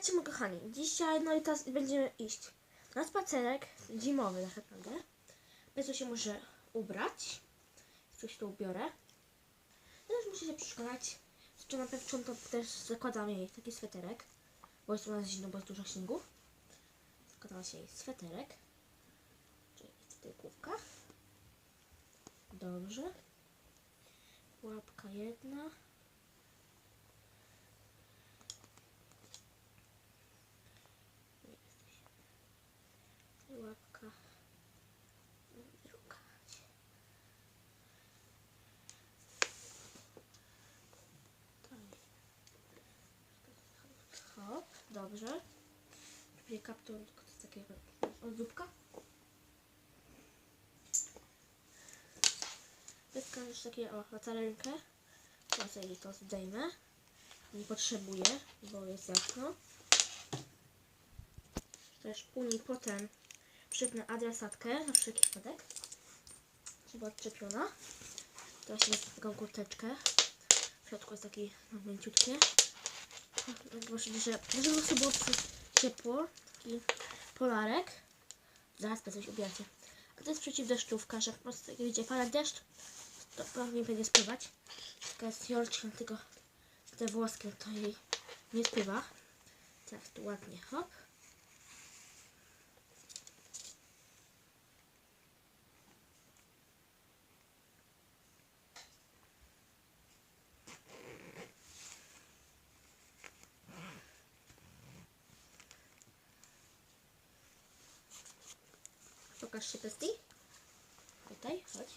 Słuchajcie, moi kochani, dzisiaj, no i teraz będziemy iść na spacerek zimowy tak naprawdę. Bez się muszę ubrać. Coś tu ubiorę. Teraz muszę się przekonać, czy na to też zakładam jej taki sweterek, bo jest u nas zimno, bo jest dużo śniegu. Zakładam się jej sweterek. Czyli jest tutaj główka. Dobrze. Łapka jedna. Łapka druga. Hop, dobrze. Robię kaptur, tylko jest takiego ozdóbka. Wytkam już takie, o, rękę. Teraz jej to zdejmę. Nie potrzebuję, bo jest jasno. Też później potem przypnę adresatkę na wszelki wypadek. Żeby odczepiona. Teraz jest taką kurteczkę. W środku jest taki no, mięciutkie. Zobaczycie, że żeby sobie było ciepło. Taki polarek. Zaraz bez coś ubieracie. A to jest przeciwdeszczówka, że po prostu jak widzicie pada deszcz, to pewnie będzie spływać. Taka jest Jorczka, tylko te włoskie to jej nie spływa. Teraz tu ładnie, hop. Pokaż się pesty. Tutaj, chodź.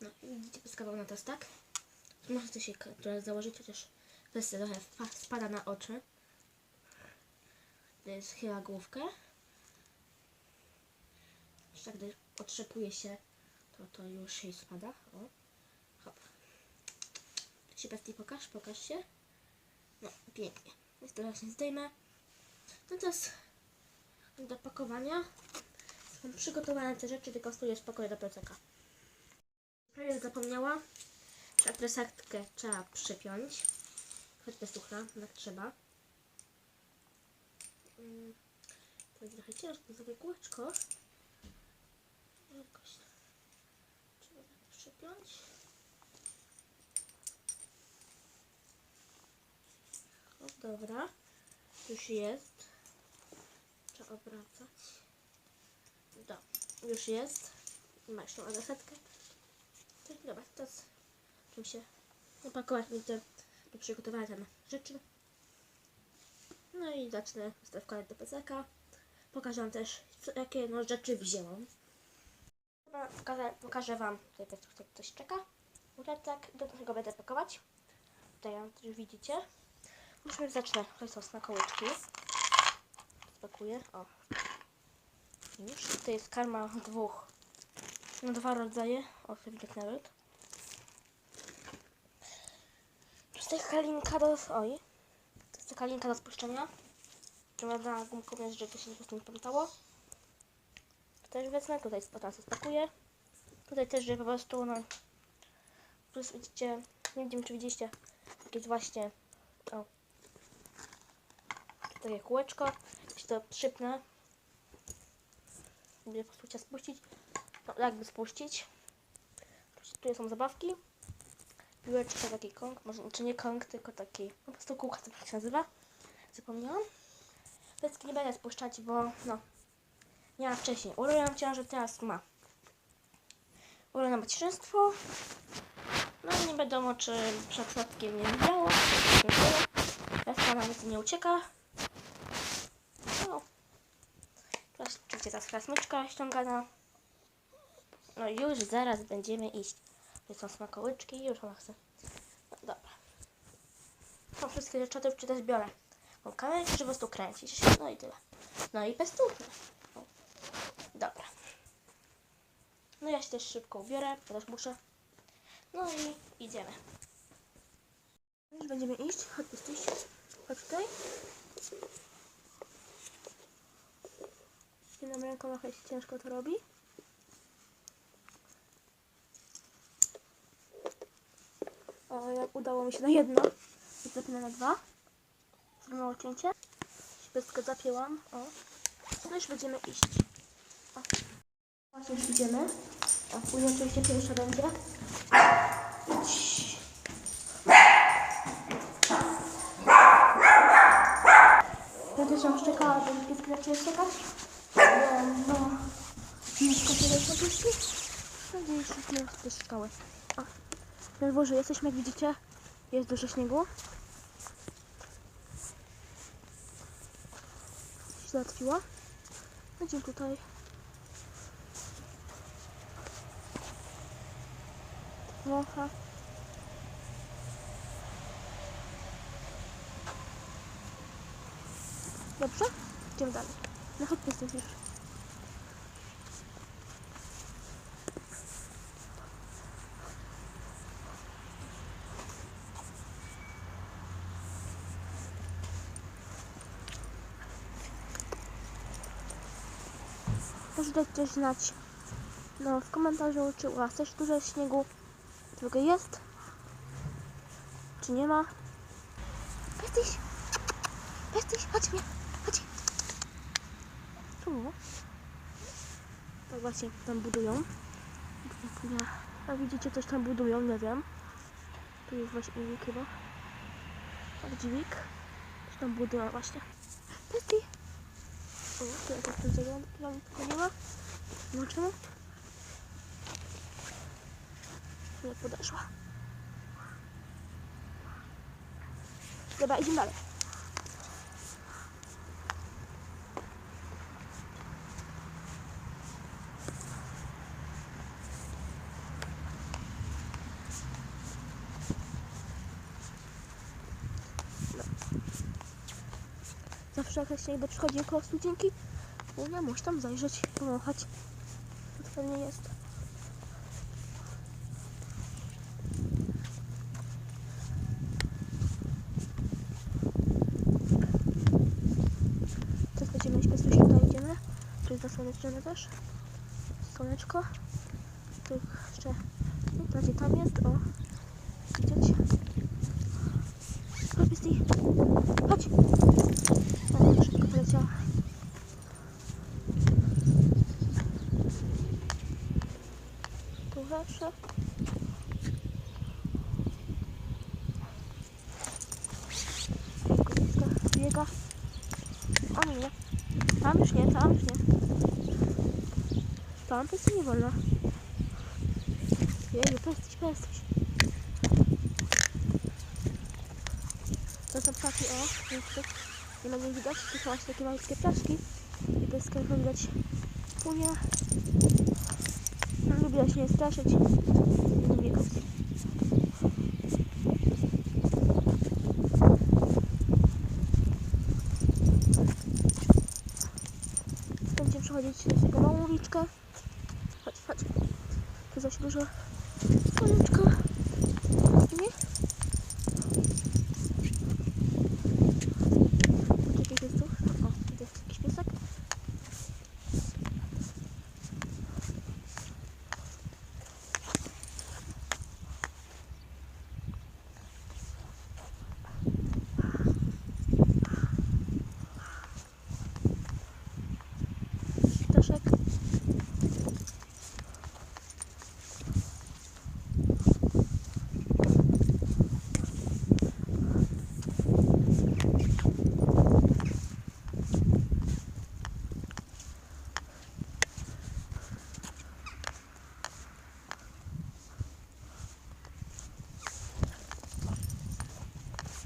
No widzicie pyskawał na to, tak? Możecie się teraz założyć, chociaż pesty trochę spada na oczy. To jest chyba główkę. Jeszcze gdy otrzepuje się, to to już jej spada. O, hop. Tu się pesty pokaż, pokaż się. No, pięknie. Więc teraz się zdejmę. No teraz do pakowania. Mam przygotowane te rzeczy, tylko stoję spokojnie do plecaka. Prawie zapomniała, że adresatkę trzeba przypiąć. Choć bez ducha, tak trzeba. Mm, To jest trochę ciężko, za kółeczko. Jakoś trzeba tak przypiąć. O, dobra. Już jest. Trzeba obracać. Do, już jest. Masz tą adresetkę. Tak, Dobra, teraz czym się opakować do przygotowania tam rzeczy. No i zacznę wkładać do plecaka. Pokażę wam też, jakie no, rzeczy wzięłam. Dobra, pokażę, pokażę wam, tutaj też ktoś czeka. Plecak, do tego będę pakować. Tutaj już widzicie. Już zacznę, to są smakołyczki. Spakuję, o, już. To jest karma dwóch. No dwa rodzaje. O, sobie widać nawet. To jest taka linka do... Oj. To jest taka linka do spuszczenia. Przewiązana gumką jest, żeby się po prostu nie pamiętało. To też wezmę. Tutaj potem się spakuję. Tutaj też, że po prostu no... Plus widzicie... Nie wiem, czy widzieliście. Jakieś właśnie... O. Takie kółeczko. Jeśli to przypnę, sobie po prostu spuścić. No, jakby spuścić. Tu są zabawki. Piłeczka, taki kąg, może czy nie kąg, tylko taki, po prostu kółka, tak się nazywa. Zapomniałam. Plecki nie będę spuszczać, bo no, miała wcześniej. Urojam ciążę, teraz ma. Urojam macierzyństwo. No nie wiadomo, czy przed przypadkiem nie widziało. Teraz pana nic nie ucieka. No, Oczywiście ta krasmyczka ściągana. No już zaraz będziemy iść. To są smakołyczki już ona chce. No, dobra. Są wszystkie rzeczy, już też biorę. Mam kamerę, żeby po prostu kręcić. No i tyle. No i. O. Dobra. No ja się też szybko ubiorę, bo też muszę. No i idziemy. Będziemy iść. Chodź tutaj. Jedną ręką trochę się ciężko to robi. O, jak udało mi się na jedno. I zapinę na dwa. Zrobię cięcie. Wszystko zapięłam. O. No już będziemy iść. O. Właśnie już idziemy. O, później oczywiście pierwsza będzie. Ja też mam szczekała, żeby pieski zaczęły szczekać. No, no. Mieszka tyle na pieski. No gdzieś już nie też szkoły. O. Na dworze jesteśmy, jak widzicie. Jest dużo śniegu. Się załatwiła. Będziemy tutaj. Wącha. Dobrze? Idziemy dalej. No chodźmy stąd już. Dać coś znać. No, w komentarzu, czy u Was też dużo śniegu tylko jest, czy nie ma. Jesteś! Jesteś! Chodź mnie! Chodź! Tu. Tak właśnie tam budują. A widzicie, coś tam budują, nie wiem. Tu jest właśnie dźwig chyba. Tak, dźwig. Coś tam budują właśnie. Bestie! O, tu jakoś tu zagląda, tam tylko nie ma. Zobaczymy. Nie podeszła. Dobra, idziemy dalej. Się jakby przychodzi koło studzienki, mówię, muszę tam zajrzeć, pomachać. To pewnie jest. Teraz będziemy iść, się tutaj idziemy. Tu jest zasłoneczone też. Słoneczko. Tu jeszcze, no, gdzie tam jest, o. Widzieć? Chodź, Misty. Chodź. Ale szybko poleciała. Tu zawsze. Biega, biega. O nie. Tam już nie, tam już nie. Tam to nie wolno. Jeju, pestuś, pestuś. To są ptaki, o, jeszcze nie nie widać, są właśnie takie malutkie ptaszki. I to jest jak widać płynie. No, lubię się nie straszyć. Lubię kotki. Będziemy przechodzić przez taką małą uliczkę. Chodź, chodź. Tu zaś dużo słoneczka. Nie? Jakiś jest tu? O, tu jest jakiś piesek. Ptaszek.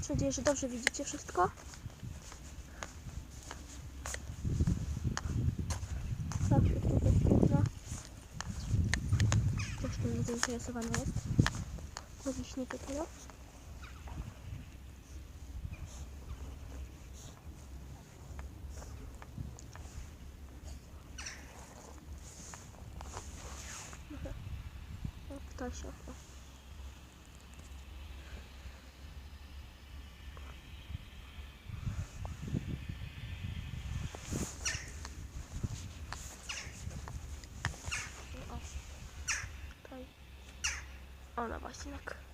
Mam nadzieję, że dobrze widzicie wszystko. Zawsze tu jest piękna. Też tu zainteresowana jest. Chodzi śnieg dopiero. O, ptasia. O. O. Tutaj. Ona właśnie tak.